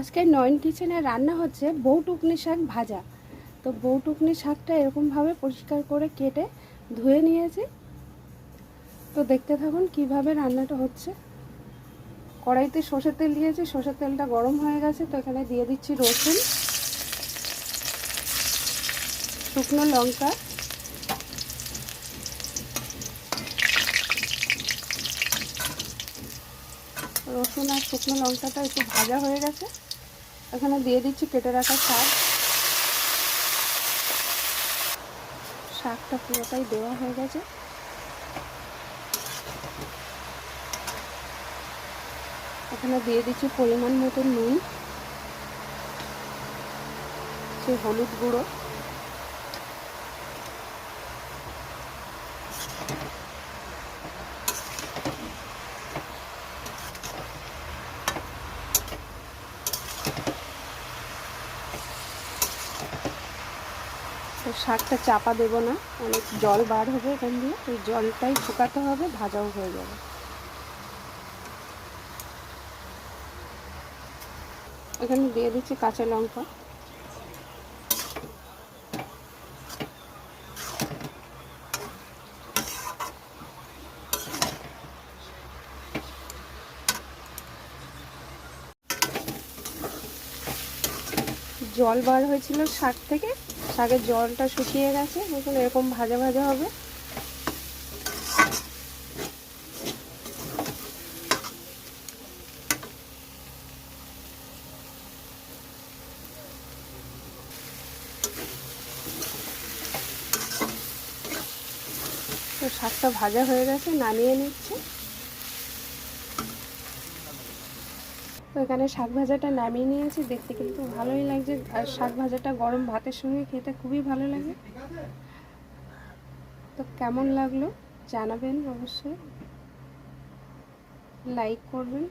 আজকে নয়ন কিচেনে রান্না হচ্ছে বউটুকনি শাক ভাজা। তো বউটুকনি শাকটা এরকমভাবে পরিষ্কার করে কেটে ধুয়ে নিয়েছি। তো দেখতে থাকুন কীভাবে রান্নাটা হচ্ছে। কড়াইতে সর্ষের তেল দিয়েছি, সর্ষের তেলটা গরম হয়ে গেছে, তো এখানে দিয়ে দিচ্ছি রসুন, শুকনো লঙ্কা রসুন আর শুকনো লঙ্কাটা একটু ভাজা হয়ে গেছে। এখানে দিয়ে দিচ্ছি কেটে রাখা শাক। শাকটা পুরোটাই দেওয়া হয়ে গেছে। এখানে দিয়ে দিচ্ছি পরিমাণ মতো নুন, সেই হলুদ গুঁড়ো। শাকটা চাপা দেব না, অনেক জল বার হবে এখান দিয়ে, ওই জলটাই শুকাতে হবে, ভাজাও হয়ে যাবে। এখানে দিয়ে দিচ্ছি কাঁচা লঙ্কা। জল বার হয়েছিল শাক থেকে। শাকের জলটা শুকিয়ে গেছে। দেখুন, এরকম ভাজা ভাজা হবে। তো শাকটা ভাজা হয়ে গেছে, নামিয়ে নিচ্ছে। তো এখানে শাক ভাজাটা নামিয়ে নিয়েছি, দেখতে কিন্তু ভালোই লাগছে। আর শাক ভাজাটা গরম ভাতের সঙ্গে খেতে খুবই ভালো লাগে। তো কেমন লাগল জানাবেন অবশ্যই। লাইক করবেন।